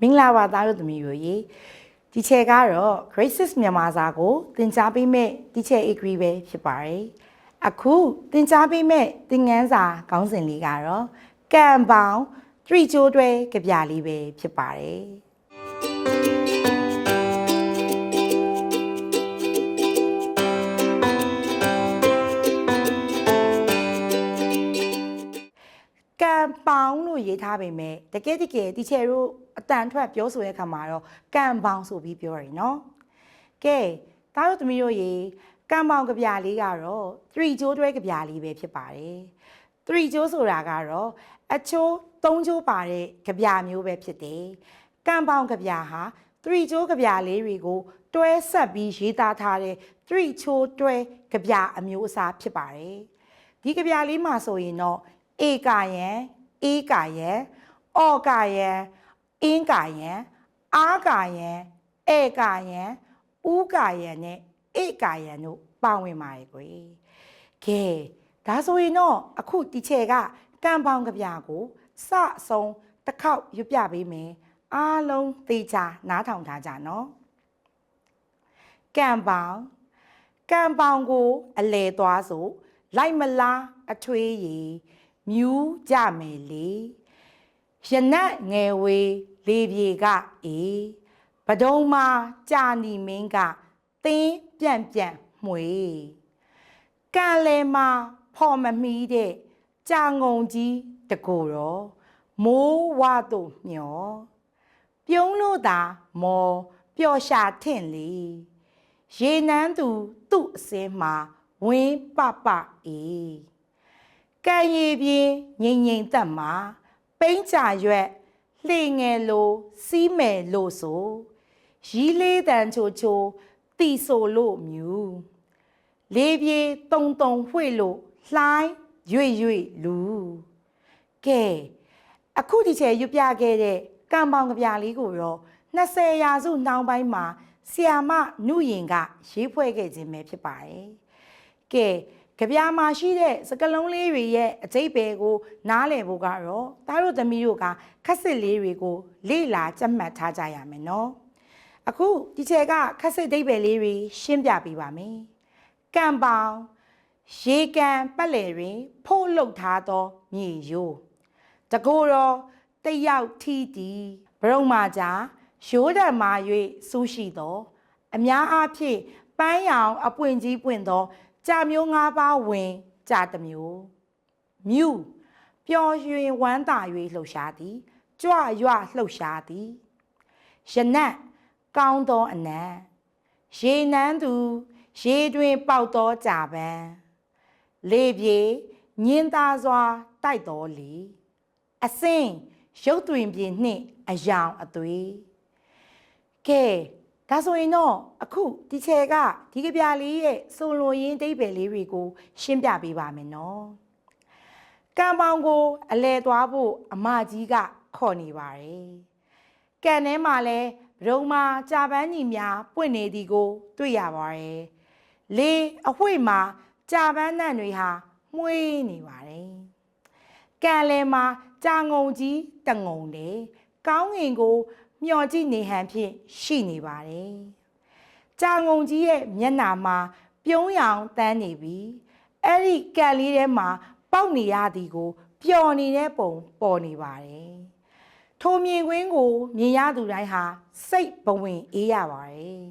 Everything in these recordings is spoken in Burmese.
မင်္ဂလာပါသားတို့သမီးတို့ရေဒီချက်ကတော့ Grade 6မြန်မာစာကိုသင်ကြားပေးမဲ့ဒီချက် agree ပဲဖြစ်ပါတယ်အခုသင်ကြားပေးမဲ့သင်ငန်းစာခေါင်းစဉ်လေးကတော့ကံပေါင်း3ကျိုးတွဲကြပြလေးပဲဖြစ်ပါတယ် ပေါင်းလို့ရေးထားပေမဲ့တကယ်တကယ်ဒီချက်တို့အတန်ထွက်ပြောဆိုတဲ့အခါမှာတော့ကံပေါင်းဆိုပြီးပြောရည်နော်ကဲသားတို့သမီးတို့ရေကံပေါင်းကြပြလေးကတော့3ကျိုးတွဲကြပြလေးပဲဖြစ်ပါတယ်3ကျိုးဆိုတာကတော့အချိုး3ကျိုးပါတဲ့ကြပြမျိုးပဲဖြစ်တယ်ကံပေါင်းကြပြဟာ3ကျိုးကြပြလေးတွေကိုတွဲဆက်ပြီးရေးသားထားတဲ့3ချိုးတွဲကြပြအမျိုးအစားဖြစ်ပါတယ်ဒီကြပြလေးမှာဆိုရင်တော့ A ကာယံ A ကာယံအော်ကာယံအင်းကာယံအားကာယံဧကာယံဥကာယံနဲ့ဧကာယံတို့ပါဝင်ပါတယ်ကွယ်ကဲဒါဆိုရင်တော့အခုဒီချက်ကကံပေါင်းကြပြကိုစအဆုံးတစ်ခေါက်ရွတ်ပြပေးမယ်အားလုံးသေချာနားထောင်ထားကြနော်ကံပေါင်းကံပေါင်းကို အလဲသွားဆိုလိုက်မလားအထွေးရီ မြူးကြမယ်လေရနတ်ငယ်ဝေးလေပြေကအေးပဒုံမာကြာနီမင်းကတင်းပြန့်ပြန့်မှွေကံလဲမှာဖော်မမီးတဲ့ကြာငုံကြီးတကိုတော့မိုးဝတို့မျောပြုံးလို့သာမော်ပျော်ရှာထင့်လေရေနန်းသူ သူ့အစင်းမှာဝင်းပပအေး ကံရည်ပြင်းငိမ့်ငိမ့်သက်မှာပိန်းချရွက်လှေငယ်လိုစီးမယ်လို့ဆိုရီးလေးတန်ချိုချိုတီဆိုလို့မြူလေးပြေတုံတုံဝှေ့လို့လှိုင်းရွေ့ရွေ့လူကဲအခုဒီချေရွတ်ပြခဲ့တဲ့ကံပေါင်ကြပြလေးကိုတော့20ရာစုနှောင်းပိုင်းမှာဆီယာမနုရင်ကရေးဖွဲ့ခဲ့ခြင်းပဲဖြစ်ပါတယ် ကဲကြပြာမှာရှိတဲ့စကလုံးလေးတွေရဲ့အကျိတ်ပဲကို နားလည်ဖို့ကတော့တားတို့သမီးတို့ကခက်စစ်လေးတွေကိုလေ့လာကြက်မှတ်ထားကြရမယ်နော်အခုဒီချက်ကခက်စစ်ဒိတ်ပဲလေးတွေရှင်းပြပေးပါမယ်ကံပေါင်ရေကန်ပတ်လည်တွင် ဖို့လှုပ်ထားသောမြေရိုးတကိုယ်တော်တယောက်ထီတီဘရုံမာကြာရိုးတံမာ၍စူးရှိသော အများအားဖြင့်ပန်းရောင်အပွင့်ကြီးပွင့်သော ကြာမျိုး၅ပါးဝင်ကြာတစ်မျိုးမြူပျော်ရွှင်ဝမ်းသာ၍လှုပ်ရှားသည်ကြွရွလှုပ်ရှားသည်ရနတ်ကောင်းသောအနံ့ရေနန်းသူရေတွင်ပေါက်သောကြာပန်းလေပြေညင်းသားစွာတိုက်တော်လီအစင်းရုပ်တွင်ပြင်းနှင့်အယောင်အသွေးကဲ ဒါဆိုရင်တော့အခုဒီချက်ကဒီကြပြလေးရဲ့စုံလွန်ရင်းတိတ်ပယ်လေးတွေကို ရှင်းပြပေးပါမယ်နော်ကံပေါင်းကို အလဲသွားဖို့အမကြီးကခေါ်နေပါတယ်ကံထဲမှာလဲဘုံမာကြာပန်းညီများပွင့်နေသည်ကို တွေ့ရပါတယ်လေအဝှေ့မှာကြာပန်းနှံ့တွေဟာမှုေးနေပါတယ်ကံလဲမှာကြာငုံကြီးတငုံတယ်ကောင်းငင်ကို မျော်ကြည့်နေဟန်ဖြင့်ရှိနေပါတယ်။ကြာငုံကြီးရဲ့မျက်နာမှာ ပြုံးရောင်တန်းနေပြီးအဲ့ဒီကံလေးထဲမှာပေါက်နေရသည်ကိုပျော်နေတဲ့ပုံပေါ်နေပါတယ်။ထိုမြင်ကွင်းကိုမြင်ရသူတိုင်းဟာစိတ်ဘဝင်အေးရပါတယ်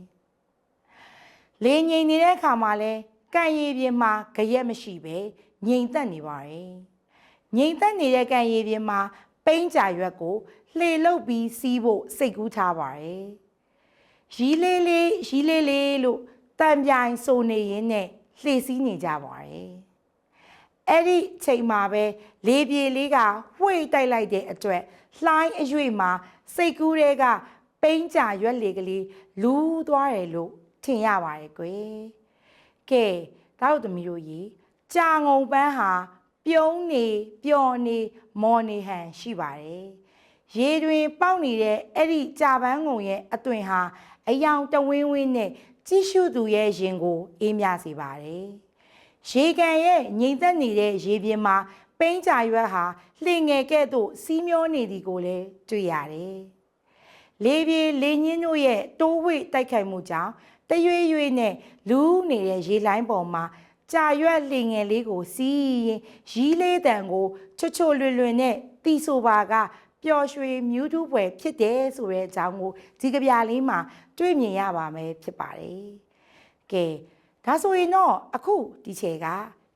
။လေငိန်နေတဲ့အခါမှာလဲကံရည်ပြင်မှာကြရက်မရှိပဲငိန်သက်နေပါတယ်။ငိန်သက်နေတဲ့ကံရည်ပြင်မှာ ပိန်းကြရွက်ကိုလှေလုတ်ပြီးစီးဖို့စိတ်ကူးထားပါတယ်။ရီးလေးလေးရီးလေးလေးလို့တံပြိုင်ဆိုနေရင်းနဲ့လှေစီးနေကြပါတယ်။အဲ့ဒီချိန်မှာပဲလေပြေလေးကဝှေ့တိုက်လိုက်တဲ့အတွက်လှိုင်းအရွေ့မှာစိတ်ကူးတွေကပိန်းကြရွက်လေကလေးလူးသွားတယ်လို့ထင်ရပါတယ်ကွယ်။ကဲတောက်သမီးတို့ရေကြာငုံပန်းဟာ ပြုံးနေပျော်နေမော်နေဟန်ရှိပါတယ်။ရေတွင်ပေါက်နေတဲ့အဲ့ဒီကြာပန်းငုံရဲ့အသွင်ဟာအယောင်တဝင်းဝင်းနဲ့ကြည့်ရှုသူရဲ့ရင်ကိုအေးမြစေပါတယ်။ရေကန်ရဲ့ငိမ့်သက်နေတဲ့ရေပြင်မှာပိန်းကြရွက်ဟာလှင်ငယ်ကဲ့သို့စီးမျောနေသည်ကိုလည်းတွေ့ရတယ်။လေပြေလေညင်းတို့ရဲ့တိုးဝိတိုက်ခိုက်မှုကြောင့်တရွေ့ရွေ့နဲ့လူးနေတဲ့ရေလိုင်းပေါ်မှာ ကြာရွက်လင်ငယ်လေးကိုစီးရင်ရီးလေးတန်ကိုချွတ်ချွတ်လွင်လွင်နဲ့တီဆိုပါကပျော်ရွှင်မြူးတူးပွဲဖြစ်တယ်ဆိုတဲ့အကြောင်းကိုဒီကဗျာလေးမှာတွေ့မြင်ရပါမယ်ဖြစ်ပါတယ်။ကဲဒါဆိုရင်တော့အခုဒီချေက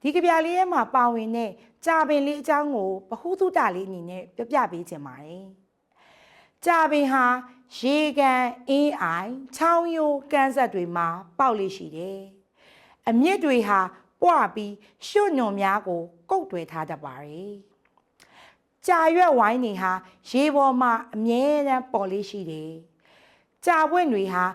ဒီကဗျာလေးရဲ့မှာပါဝင်တဲ့ကြာပင်လေးအကြောင်းကိုဘ ഹു တုတလေးအနေနဲ့ပြပြပေးခြင်းပါတယ်။ကြာပင်ဟာရေကန်အင်းအိုင်ချောင်းရိုးကန်းဆက်တွေမှာပေါက်လေးရှိတယ်။အမြင့်တွေဟာ ပွားပြီးရွှွညွန်များကိုကုတ်တွယ်ထားတတ်ပါတယ်။ကြာရွက်ဝိုင်းတွေဟာရေပေါ်မှာအမြဲတမ်းပေါ်လေးရှိတယ်။ကြာပွင့်တွေဟာ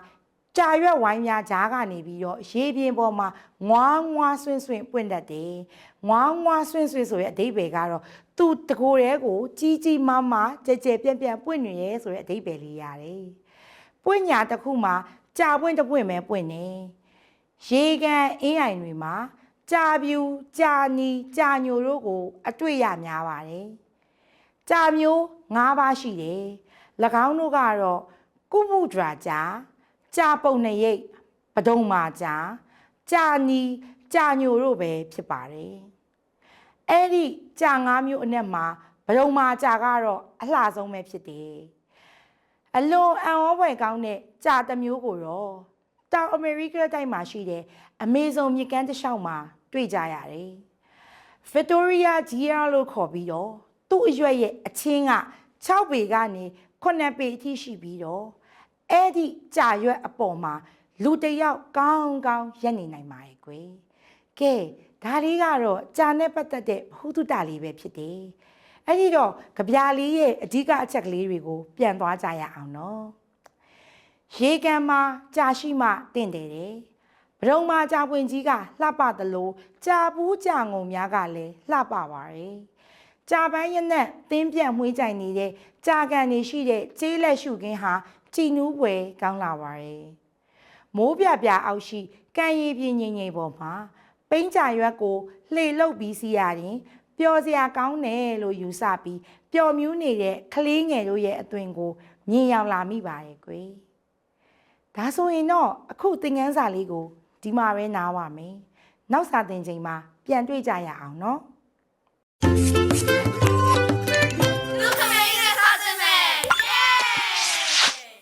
ကြာရွက်ဝိုင်းများကြားကနေပြီးတော့ရေပြင်ပေါ်မှာငွားငွားဆွင့်ဆွင့်ပွင့်တတ်တယ်။ငွားငွားဆွင့်ဆွင့်ဆိုရဲ့အဓိပ္ပာယ်ကတော့သူ့တကိုယ်တည်းကိုကြီးကြီးမားမားကြဲကြဲပြန့်ပြန့်ပွင့်နေရဲဆိုတဲ့အဓိပ္ပာယ်လေးရတယ်။ပွင့်ညာတစ်ခုမှာကြာပွင့်တစ်ပွင့်ပဲပွင့်နေ။ရေကန်အင်းအိုင်တွေမှာ ကြာပြူကြာနီကြာညိုတို့ကို အတွေ့ရများပါတယ်။ကြာမျိုး၅ပါးရှိတယ်။၎င်းတို့ကတော့ကုမှုဒရာကြာကြာပုံနရိပ်ပဒုံမာကြာကြာနီကြာညိုတို့ပဲဖြစ်ပါတယ်။အဲ့ဒီကြာ၅မျိုးအနက်မှာပဒုံမာကြာကတော့အလှဆုံးပဲဖြစ်တယ်။အလွန်အံ့ဩဖွယ်ကောင်းတဲ့ကြာတစ်မျိုးကိုတော့တောင်အမေရိကတိုက်မှာရှိတဲ့အမေဇုန်မြစ်ကမ်းတစ်လျှောက်မှာ တွေ့ကြရတယ်။ Victoria Gia လို့ခေါ်ပြီးတော့သူ့အရွက်ရဲ့အချင်းက6ပေကနေ9ပေအထိရှိပြီးတော့အဲ့ဒီကြာရွက်အပေါ်မှာလူတစ်ယောက်ကောင်းကောင်းရက်နေနိုင်ပါရဲ့ကွယ်။ကဲဒါလေးကတော့ကြာနဲ့ပတ်သက်တဲ့ဘ ഹു တုတလေးပဲဖြစ်တယ်။အဲ့ဒီတော့ကြပြာလေးရဲ့အဓိကအချက်ကလေးတွေကို ပြန်သွားကြရအောင်နော်။ရေကန်မှာကြာရှိမှတင့်တယ်တယ်။ ဘရုံမှာကြာပွင့်ကြီးကလှပသလိုကြာပူးကြာငုံများကလည်းလှပပါတယ်။ကြာပန်းရနက်သင်းပြန့်မွှေးကြိုင်နေတဲ့ကြာကန်နေရှိတဲ့ကျေးလက်ရှုခင်းဟာကြည်နူးပွဲကောင်းလာပါတယ်။မိုးပြပြအောက်ရှိကံရည်ပြင်းငိမ့်ငိမ့်ပေါ်မှာပိန်းကြရွက်ကိုလှေလုတ်ပြီးစီရရင်ပျော်စရာကောင်းတယ်လို့ယူဆပြီးပျော်မြူးနေတဲ့ကလေးငယ်တို့ရဲ့အသွင်ကိုမြင်ရောက်လာမိပါရဲ့ကွယ်။ဒါဆိုရင်တော့အခုသင်ခန်းစာလေးကို ဒီမှာပဲနားပါမယ်။နောက်စာသင်ချိန်မှာပြန်တွေ့ကြရအောင်နော်။